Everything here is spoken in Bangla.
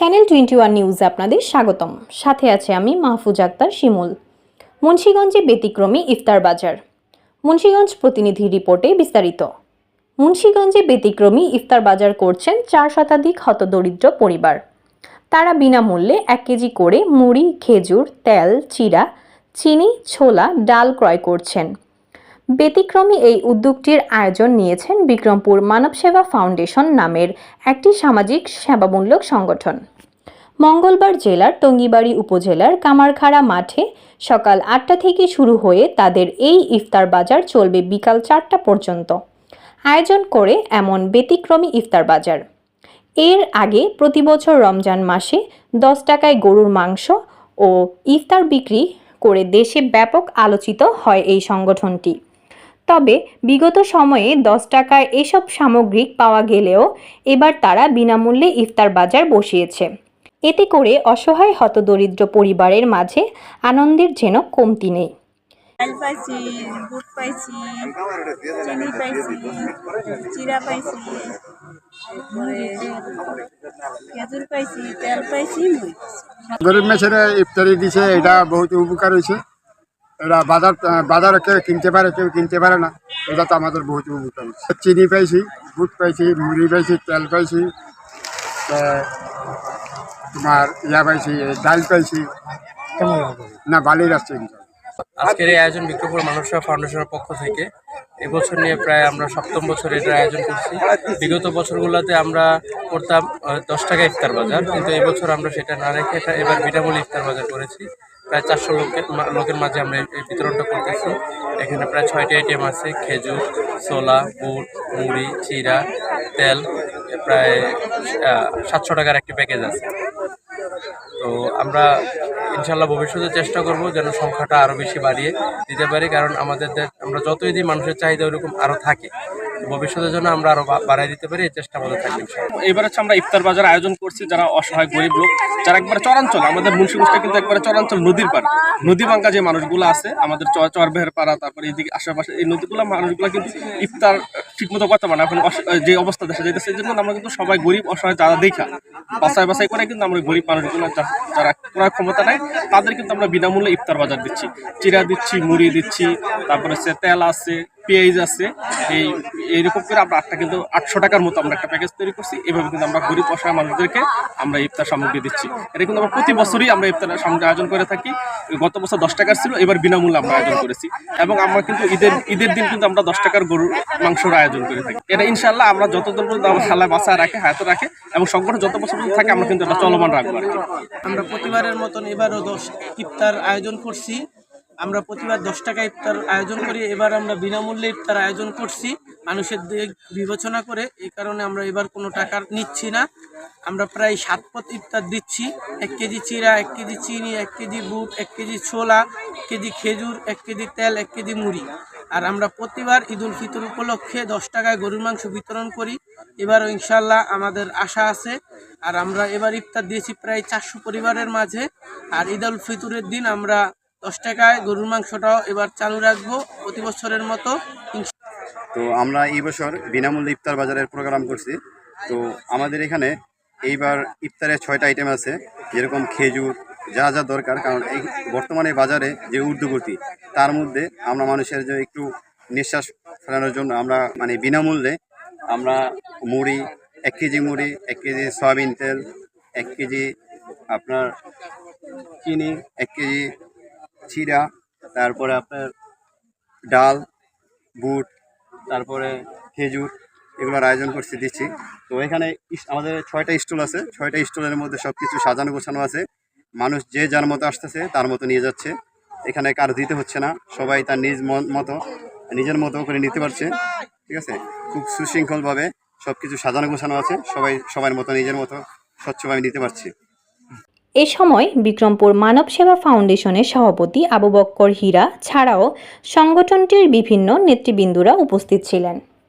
চ্যানেল টোয়েন্টি ওয়ান নিউজে আপনাদের স্বাগতম। সাথে আছে আমি মাহফুজ আক্তার শিমুল। মুন্সীগঞ্জে ব্যতিক্রমী ইফতার বাজার। মুন্সীগঞ্জ প্রতিনিধি রিপোর্টে বিস্তারিত। মুন্সীগঞ্জে ব্যতিক্রমী ইফতার বাজার করছেন চার শতাধিক হতদরিদ্র পরিবার। তারা বিনামূল্যে এক কেজি করে মুড়ি, খেজুর, তেল, চিরা, চিনি, ছোলা, ডাল ক্রয় করছেন। ব্যতিক্রমী এই উদ্যোগটির আয়োজন নিয়েছেন বিক্রমপুর মানব সেবা ফাউন্ডেশন নামের একটি সামাজিক সেবামূলক সংগঠন। মঙ্গলবার জেলার টঙ্গিবাড়ি উপজেলার কামারখাড়া মাঠে সকাল আটটা থেকে শুরু হয়ে তাদের এই ইফতার বাজার চলবে বিকাল চারটা পর্যন্ত। আয়োজন করে এমন ব্যতিক্রমী ইফতার বাজার। এর আগে প্রতি বছর রমজান মাসে দশ টাকায় গরুর মাংস ও ইফতার বিক্রি করে দেশে ব্যাপক আলোচিত হয় এই সংগঠনটি। তবে বিগত সময়ে দশ টাকায় এসব সামগ্রিক পাওয়া গেলেও এবার তারা বিনামূল্যে ইফতার বাজার বসিয়েছে। এতে করে অসহায় হতদরিদ্র পরিবারের মাঝে আনন্দের যেন কমতি নেই। ডাল পাইছি বুট পাইছি চিনি পাইছি চিরা পাইছি খেজুর পাইছি তেল পাইছি। গরিব মেছেরা ইফতারি দিছে এটা বহুত উপকার হয়েছে এটা বাজার বাজারে কেউ কিনতে পারে কেউ কিনতে পারে না। এটা তো আমাদের বহুত উপকার। চিনি পাইছি বুট পাইছি মুড়ি পাইছি তেল পাইছি তোমার ইয়া পাইছি ডাল পাইছি না বালির আসছে আজকের এই আয়োজন বিক্রমপুর সেবা ফাউন্ডেশনের পক্ষ থেকে। এবছর নিয়ে প্রায় আমরা সপ্তম বছর এটার আয়োজন করছি। বিগত বছরগুলোতে আমরা করতাম দশ টাকা ইফতার বাজার। কিন্তু এবছর আমরা সেটা না রেখে এবার বিনামূল্যে ইফতার বাজার করেছি। প্রায় চারশো লোকের লোকের মাঝে আমরা এই বিতরণটা করতেছি। এখানে প্রায় ছয়টি আইটেম আছে, খেজুর, ছোলা, বুট, মুড়ি চিরা তেল প্রায় সাতশো টাকার একটি প্যাকেজ আছে। তো আমরা ইনশাল্লাহ ভবিষ্যতে চেষ্টা করব যেন সংখ্যাটা আরও বেশি বাড়িয়ে দিতে পারি, কারণ আমাদের আমরা যতই দিই মানুষের চাহিদা ওরকম আরও থাকে। ভবিষ্যতের জন্য আমরা আরও বাড়াই দিতে পারি, এই চেষ্টা আমাদের থাকবে। এবার হচ্ছে আমরা ইফতার বাজার আয়োজন করছি, যারা অসহায় গরিব লোক, যারা একবারে চরাঞ্চল, আমাদের মুন্সিগঞ্জটা কিন্তু একবারে চরাঞ্চল নদীর পাড়। নদী বাঙ্কা যে মানুষগুলো আছে, আমাদের চরবেহের পাড়া তারপরে এইদিকে আশেপাশে এই নদীগুলো, মানুষগুলো কিন্তু ইফতার ঠিকমতো করতে পারে এখন যে অবস্থা দেখা যাইতেছে, এই জন্য আমরা কিন্তু সবাই গরিব, অসহায়, যারা দেখা বাসায় বাসায় করে কিন্তু আমরা গরিব মানুষগুলো যারা ক্রয় ক্ষমতা নাই তাদের কিন্তু আমরা বিনামূল্যে ইফতার বাজার দিচ্ছি। চিরা দিচ্ছি, মুড়ি দিচ্ছি, তারপরে হচ্ছে তেল আছে পেঁয়াজ আছে। এই, এইরকম করে আমরা আটটা কিন্তু আটশো টাকার মতো আমরা একটা প্যাকেজ তৈরি করছি। এভাবে কিন্তু আমরা গরিব অসহায় মানুষদেরকে আমরা ইফতার সামগ্রী দিচ্ছি। এটা কিন্তু আমরা প্রতি বছরই আমরা ইফতার সামগ্রী আয়োজন করে থাকি। গত বছর দশ টাকার ছিল, এবার বিনামূল্যে আমরা আয়োজন করেছি। এবং আমরা কিন্তু ঈদের ঈদের দিন কিন্তু আমরা দশ টাকার গরুর মাংসর আয়োজন করে থাকি। এটা ইনশাল্লাহ আমরা যতদিন পর্যন্ত আমার খালায় বাঁচায় রাখে, হায়াতে রাখে, এবং সংগঠন যত বছর পর্যন্ত থাকে, আমরা কিন্তু এটা চলমান রাখব আমরা প্রতিবারের মতন এবারও দশ ইফতার আয়োজন করছি। আমরা প্রতিবার দশ টাকা ইফতার আয়োজন করি। এবার আমরা বিনামূল্যে ইফতার আয়োজন করছি। মানুষের দিক বিবেচনা করে এই কারণে আমরা এবার কোনো টাকা নিচ্ছি না। আমরা প্রায় সাত পথ ইফতার দিচ্ছি। এক কেজি চিরা এক কেজি চিনি, এক কেজি বুট, এক কেজি ছোলা, এক কেজি খেজুর, এক কেজি তেল, এক কেজি মুড়ি। আর আমরা প্রতিবার ঈদ উল ফিতর উপলক্ষে দশ টাকায় গরুর মাংস বিতরণ করি। এবারও ইনশাল্লাহ আমাদের আশা আছে। আর আমরা এবার ইফতার দিয়েছি প্রায় চারশো পরিবারের মাঝে। আর ঈদ উল ফিতরের দিন আমরা দশ টাকায় গরুর মাংসটাও এবার চালু রাখব প্রতি বছরের মতো। তো আমরা এই বছর বিনামূল্যে ইফতার বাজারের প্রোগ্রাম করছি। তো আমাদের এখানে এইবার ইফতারে ছয়টা আইটেম আছে, যেরকম খেজুর, যা যা দরকার, কারণ এই বর্তমানে বাজারে যে ঊর্ধ্বগতি, তার মধ্যে আমরা মানুষের যে একটু নিঃশ্বাস ফেলানোর জন্য আমরা মানে বিনামূল্যে আমরা মুড়ি, এক কেজি মুড়ি, এক কেজি সয়াবিন তেল, এক কেজি আপনার চিনি, এক কেজি চিরা তারপরে আপনার ডাল, বুট, তারপরে খেজুর এগুলোর আয়োজন করছি, দিচ্ছি। তো এখানে আমাদের ছয়টা স্টল আছে। ছয়টা স্টলের মধ্যে সব কিছু সাজানো গোছানো আছে। মানুষ যে যার মতো আসতেছে তার মতো নিয়ে যাচ্ছে। এখানে কার দিতে হচ্ছে না, সবাই তার নিজ মতো, নিজের মতো করে নিতে পারছে। ঠিক আছে? খুব সুশৃঙ্খলভাবে সব কিছু সাজানো গোছানো আছে। সবাই সবার মতো, নিজের মতো, স্বচ্ছভাবে নিতে পারছে। এ সময় বিক্রমপুর মানব সেবা ফাউন্ডেশনের সভাপতি আবু বক্কর হীরা ছাড়াও সংগঠনটির বিভিন্ন নেতৃবৃন্দরা উপস্থিত ছিলেন।